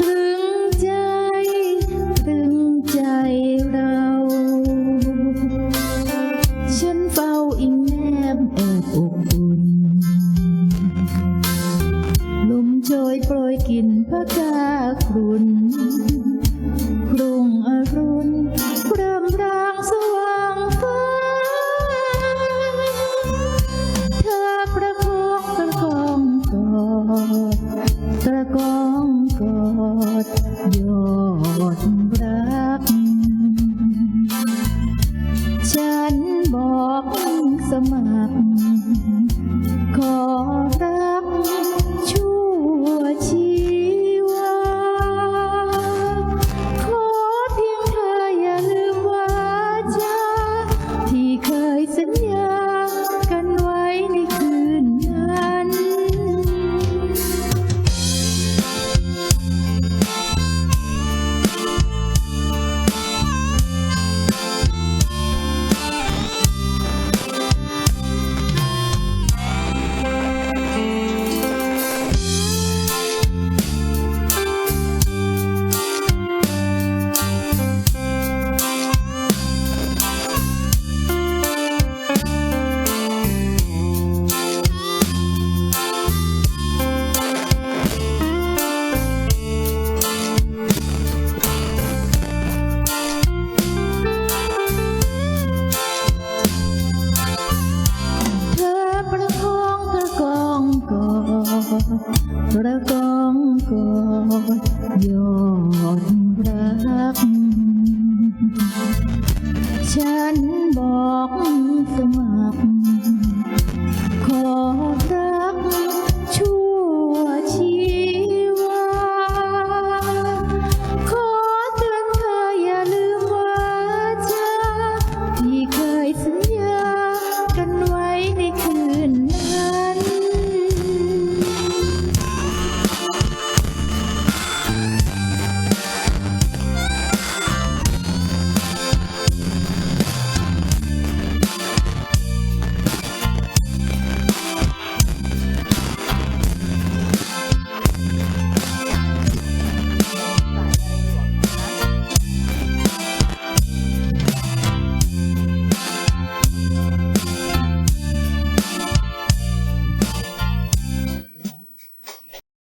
ตรึงใจตรึงใจเรา ฉันเฝ้าอิงแนบแอบอบอุ่ลมโชยโปรยกลิ่นพระกาครุน มัครขอ ra con cò giọt rác chắn bọt